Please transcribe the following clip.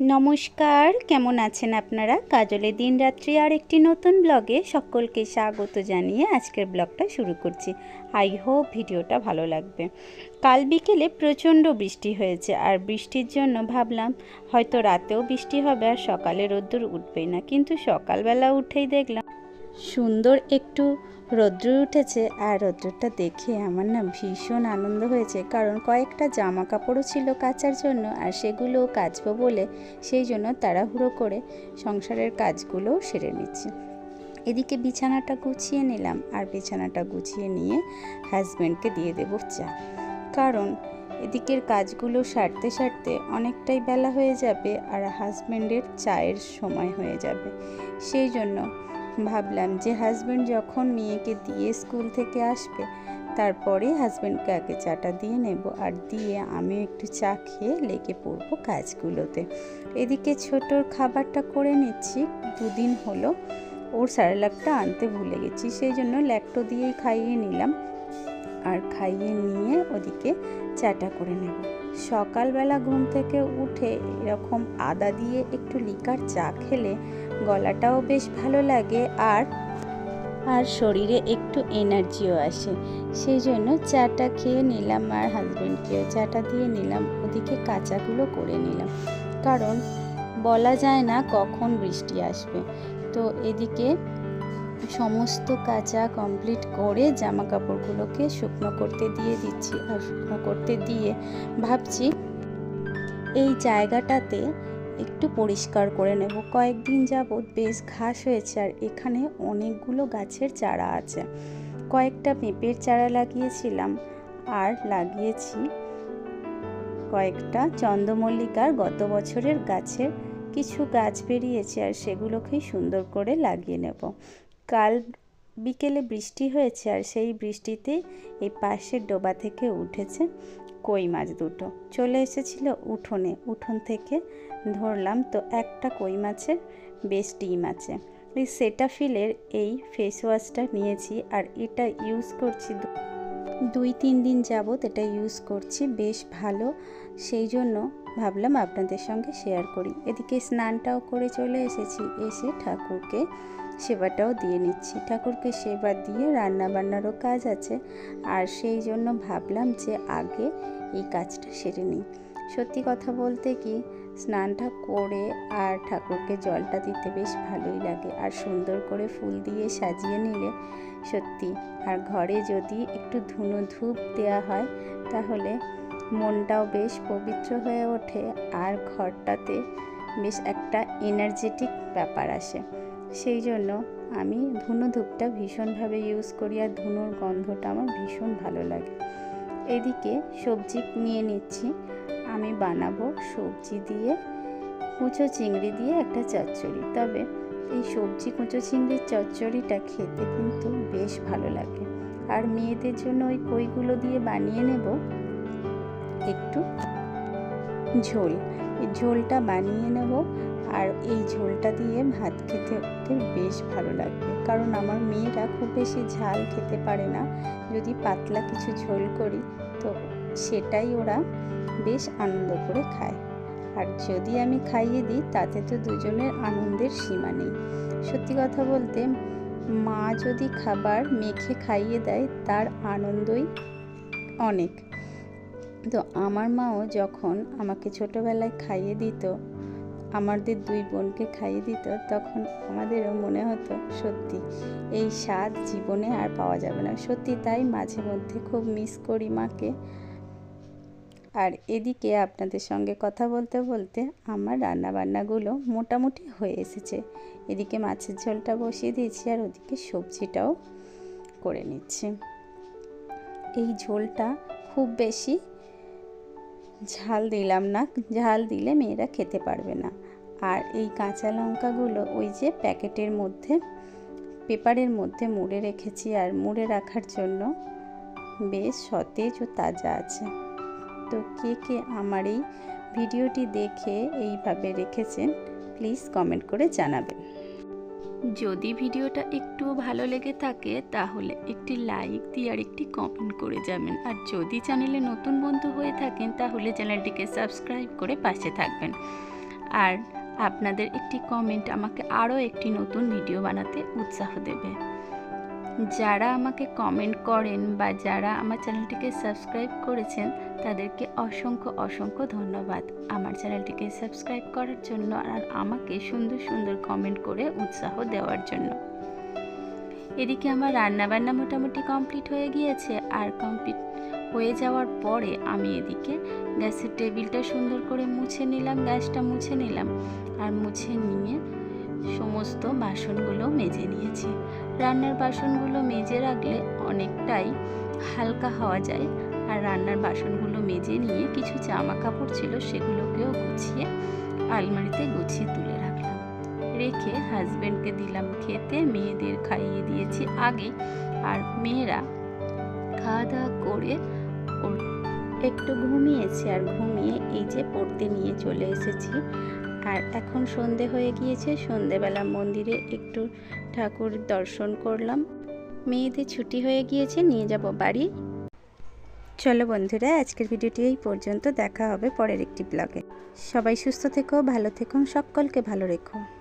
নমস্কার, কেমন আছেন আপনারা? কাজলের দিন রাত্রি আর একটি নতুন ব্লগে সকলকে স্বাগত জানিয়ে আজকের ব্লগটা শুরু করছি। আই হোপ ভিডিওটা ভালো লাগবে। কাল বিকেলে প্রচণ্ড বৃষ্টি হয়েছে আর বৃষ্টির জন্য ভাবলাম, হয়তো রাতেও বৃষ্টি হবে আর সকালে রোদ্দুর উঠবেই না। কিন্তু সকালবেলা উঠেই দেখলাম, সুন্দর একটু রৌদ্র উঠেছে আর রৌদ্রটা দেখে আমার না ভীষণ আনন্দ হয়েছে। কারণ কয়েকটা জামা কাপড়ও ছিল কাচার জন্য আর সেগুলোও কাচবো বলে সেই জন্য তাড়াহুড়ো করে সংসারের কাজগুলোও সেরে নিচ্ছি। এদিকে বিছানাটা গুছিয়ে নিলাম আর বিছানাটা গুছিয়ে নিয়ে হাজব্যান্ডকে দিয়ে দেবো চা। কারণ এদিকের কাজগুলো সারতে সারতে অনেকটাই বেলা হয়ে যাবে আর হাজব্যান্ডের চায়ের সময় হয়ে যাবে। সেই জন্য ভাবলাম যে হাজব্যান্ড যখন মেয়েকে দিয়ে স্কুল থেকে আসবে, তারপরে হাজব্যান্ডকে আগে চাটা দিয়ে নেব। আর দিয়ে আমি একটু চা খেয়ে লেগে পড়ব কাজগুলোতে। এদিকে ছোটোর খাবারটা করে নিচ্ছি। দুদিন হলো ওর স্যারেলাকটা আনতে ভুলে গেছি, সেই জন্য ল্যাকটো দিয়েই খাইয়ে নিলাম। আর খাইয়ে নিয়ে ওদিকে চাটা করে নেব। সকালবেলা ঘুম থেকে উঠে এরকম আদা দিয়ে একটু লিকার চা খেলে গলাটাও বেশ ভালো লাগে আর আর শরীরে একটু এনার্জিও আসে। সেই জন্য চাটা খেয়ে নিলাম আর হাজব্যান্ডকেও চাটা দিয়ে নিলাম, ওদিকে কাঁচাগুলো করে নিলাম। কারণ বলা যায় না কখন বৃষ্টি আসবে। তো এদিকে সমস্ত কাঁচা কমপ্লিট করে জামা কাপড়গুলোকে শুকনো করতে দিয়ে দিচ্ছি আর শুকনো করতে দিয়ে ভাবছি এই জায়গাটাতে একটু পরিষ্কার করে নেব। কয়েকদিন যাবৎ বেশ ঘাস হয়েছে আর এখানে অনেকগুলো গাছের চারা আছে। কয়েকটা পেঁপের চারা লাগিয়েছিলাম আর লাগিয়েছি কয়েকটা চন্দ্রমল্লিকার গত বছরের গাছের। কিছু গাছ বেরিয়েছে আর সেগুলোকেই সুন্দর করে লাগিয়ে নেব। কাল বিকেলে বৃষ্টি হয়েছে আর সেই বৃষ্টিতে এই পাশের ডোবা থেকে উঠেছে কই মাছ দুটো। চলে এসেছিল উঠোনে। উঠোন থেকে ধরলাম তো একটা কই মাছের বেশ ডিম আছে। এই সেটাফিলের এই ফেস ওয়াশটা নিয়েছি আর এটা ইউজ করছি দুই, তিন দিন যাবৎ এটা ইউজ করছি। বেশ ভালো। সেই জন্য ভাবলাম আপনাদের সঙ্গে শেয়ার করি। এদিকে স্নানটাও করে চলে এসেছি। এসে ঠাকুরকে সেবাটাও দিয়ে নিচ্ছি। ঠাকুরকে সেবা দিয়ে রান্না বান্নারও কাজ আছে। আর সেই জন্য ভাবলাম যে আগে এই কাজটা সেরে নিই। সত্যি কথা বলতে কি, স্নানটা করে আর ঠাকুরকে জলটা দিতে বেশ ভালোই লাগে। আর সুন্দর করে ফুল দিয়ে সাজিয়ে নিলে সত্যি, আর ঘরে যদি একটু ধুনো ধূপ দেওয়া হয়, তাহলে মনটাও বেশ পবিত্র হয়ে ওঠে। আর ঘরটাতে বেশ একটা এনার্জেটিক ব্যাপার আসে। সেই জন্য আমি ধুনো ধূপটা ভীষণভাবে ইউজ করি আর ধুনোর গন্ধটা আমার ভীষণ ভালো লাগে। এদিকে সবজি নিয়ে নিচ্ছি। আমি বানাবো সবজি দিয়ে কুঁচো চিংড়ি দিয়ে একটা চচ্চড়ি। তবে এই সবজি কুঁচো চিংড়ির চচ্চড়িটা খেতে কিন্তু বেশ ভালো লাগে। আর মেয়েদের জন্য ওই কইগুলো দিয়ে বানিয়ে নেব। একটু ঝোল। ঝোলটা বানিয়ে নেব। আর এই ঝোলটা দিয়ে ভাত খেতে ওদের বেশ ভালো লাগবে। কারণ আমার মেয়েরা খুব বেশি ঝাল খেতে পারে না। যদি পাতলা কিছু ঝোল করি, তো সেটাই ওরা বেশ আনন্দ করে খায়। আর যদি আমি খাইয়ে দিই, তাতে তো দুজনের আনন্দের সীমা নেই। সত্যি কথা বলতে, মা যদি খাবার মেখে খাইয়ে দেয়, তার আনন্দই অনেক। তো আমার মাও যখন আমাকে ছোটোবেলায় খাইয়ে দিত আমাদের দুই বোনকে খাইয়ে দিত, তখন আমাদেরও মনে হতো, সত্যি, এই স্বাদ জীবনে আর পাওয়া যাবে না। সত্যি তাই মাঝে মধ্যে খুব মিস করি মাকে। আর এদিকে আপনাদের সঙ্গে কথা বলতে বলতে আমার রান্নাবান্নাগুলো মোটামুটি হয়ে এসেছে। এদিকে মাছের ঝোলটা বসিয়ে দিয়েছি আর ওদিকে সবজিটাও করে নিচ্ছি। এই ঝোলটা খুব বেশি ঝাল দিলাম না, ঝাল দিলে মেয়েরা খেতে পারবে না। আর এই কাঁচা লঙ্কাগুলো ওই যে প্যাকেটের মধ্যে, পেপারের মধ্যে মুড়ে রেখেছি আর মুড়ে রাখার জন্য বেশ সতেজ ও তাজা আছে। তো কে কে আমার এই ভিডিওটি দেখে এইভাবে রেখেছেন, প্লিজ কমেন্ট করে জানাবেন। যদি ভিডিওটা একটু ভালো লেগে থাকে, তাহলে একটি লাইক দিয়ে আর একটি কমেন্ট করে যাবেন। আর যদি চ্যানেলে নতুন বন্ধু হয়ে থাকেন, তাহলে চ্যানেলটিকে সাবস্ক্রাইব করে পাশে থাকবেন। আর আপনাদের একটি কমেন্ট আমাকে আরও একটি নতুন ভিডিও বানাতে উৎসাহ দেবে। যারা আমাকে কমেন্ট করেন বা যারা আমার চ্যানেলটিকে সাবস্ক্রাইব করেছেন, তাদেরকে অসংখ্য অসংখ্য ধন্যবাদ। আমার চ্যানেলটিকে সাবস্ক্রাইব করার জন্য আর আমাকে সুন্দর সুন্দর কমেন্ট করে উৎসাহ দেওয়ার জন্য। এদিকে আমার রান্নাবান্না মোটামুটি কমপ্লিট হয়ে গিয়েছে আর কমপ্লিট হয়ে যাওয়ার পরে আমি এদিকে গ্যাসের টেবিলটা সুন্দর করে মুছে নিলাম, গ্যাসটা মুছে নিলাম। আর মুছে নিয়ে সমস্ত বাসনগুলো মেজে নিয়েছি। রান্নার বাসনগুলো মেজে রাখলে অনেকটাই হালকা হওয়া যায়। আর রান্নার বাসনগুলো মেজে নিয়ে কিছু জামা কাপড় ছিল সেগুলোকেও গুছিয়ে আলমারিতে গুছিয়ে তুলে রাখলাম। রেখে হাজব্যান্ডকে দিলাম খেতে, মেয়েদের খাইয়ে দিয়েছি আগে। আর মেয়েরা খাওয়া দাওয়া করে একটু ঘুমিয়েছে। আর ঘুমিয়ে এই যে পড়তে নিয়ে চলে এসেছি। আর এখন সন্ধে হয়ে গিয়েছে, সন্ধেবেলা মন্দিরে একটু ঠাকুর দর্শন করলাম। মেয়েদের ছুটি হয়ে গিয়েছে, নিয়ে যাব বাড়ি। চলো বন্ধুরা, আজকের ভিডিওটি এই পর্যন্ত, দেখা হবে পরের একটি ব্লগে সবাই সুস্থ থেকো, ভালো থেকো, সকলকে ভালো রেখো।